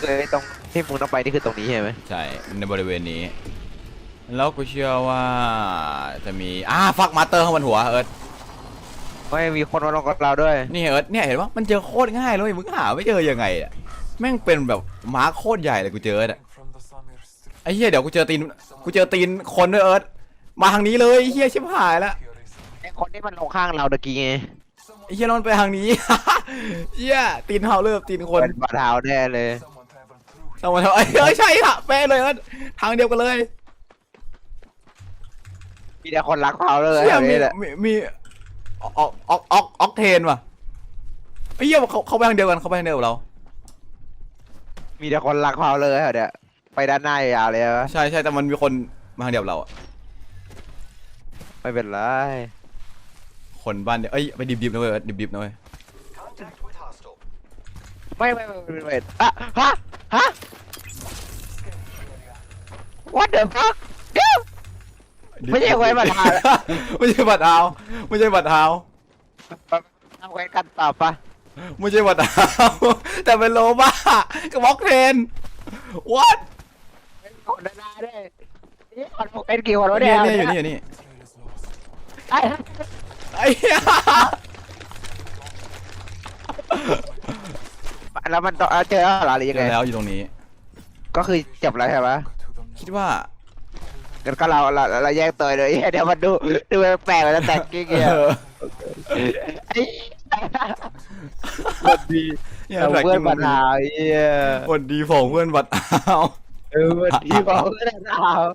คือไอ้ตรงที่มึงต้องไปนี่คือตรงนี้ใช่ไหมใช่ ในบริเวณนี้ แล้วกูเชื่อว่าจะมีอ่าฟักมาเตอร์ข้างบนหัวเอิร์ธไม่มีคนมาลงกับเราด้วย นี่เอิร์ธเนี่ยเห็นว่ามันเจอโคตรง่ายเลยมึงหาไม่เจอยังไงอะแม่งเป็นแบบม้าโคตรใหญ่เลยกูเจอเอิร์ธอะ from the Samir Street. ไอ้เหี้ยเดี๋ยวกูเจอตีนกูเจอตีนคนด้วยเอิร์ธมาทางนี้เลยไอ้เหี้ยชิบหายแล้ว Here is ไอ้คนที่มันลงข้างเราตะกี้ไงไอ้เหี้ยนอนไปทางนี้ เหี้ยตีนเฮาเลิฟตีนคน เป็นบาดเท้าแน่เลย someone traveled through ทำไมทำไมเอ้ยใช่ค่ะแป๊ะเลยเอิร์ธทางเดียวกันเลยมีแต่คนรักเขาเลยเหี้ยแบบมีนี้แหละมีมีออกออกออกออกออกเทนว่ะไอ้เหี้ยเขาเขาไปทางเดียวกันเขาไปทางเดียวกับเรา มีแต่คนรักเขาเลยเหรอเนี่ยไปด้านหน้ายาวเลยนะใช่ใช่แต่มันมีคนมาทางเดียวกับเราอะไม่เป็นไรคนบ้านเดียวเอ้ยไปดิบดิบๆนะเว้ยดิบดิบๆนะเว้ย contact with hostile ไม่ไม่ไม่ไม่ไม่อะฮะฮะ what the fuck เดี๋ยว ไม่ใช่ไว้บัตรเท้าไม่ใช่บัตรเท้าไม่ใช่บัตรเท้าทำไว้กันต่อปะไม่ใช่บัตรเท้าแต่เป็นโลบ้ากับบล็อกเทน what เป็นคนด้านหน้าด้วยนี่คนเป็นกี่คนวะเนี่เนี่ยยเนี่ยอยู่นี่อยู่นี่ trail is lost ไอ้ไอ้เหี้ยแล้วมันต้องเอาเจอแล้วเหรอหรือยังเจไง อแล้วอยู่ตรงนี้ ก็คือจบแล้วใช่ไหม to them คิด now ว่างั้นก็เราเราเราแยกตัวเลยเดี๋ยวมันดูดูแปลกๆแล้วแต่กิ๊กเอเงี้ยอไอ้วันดีเนี่ยเอาแบกเพื่อนกินมาถามเหี้ยวันดีของเพื่อนบัตรเท้าเออวันดีบอกเพื่อนมาถาม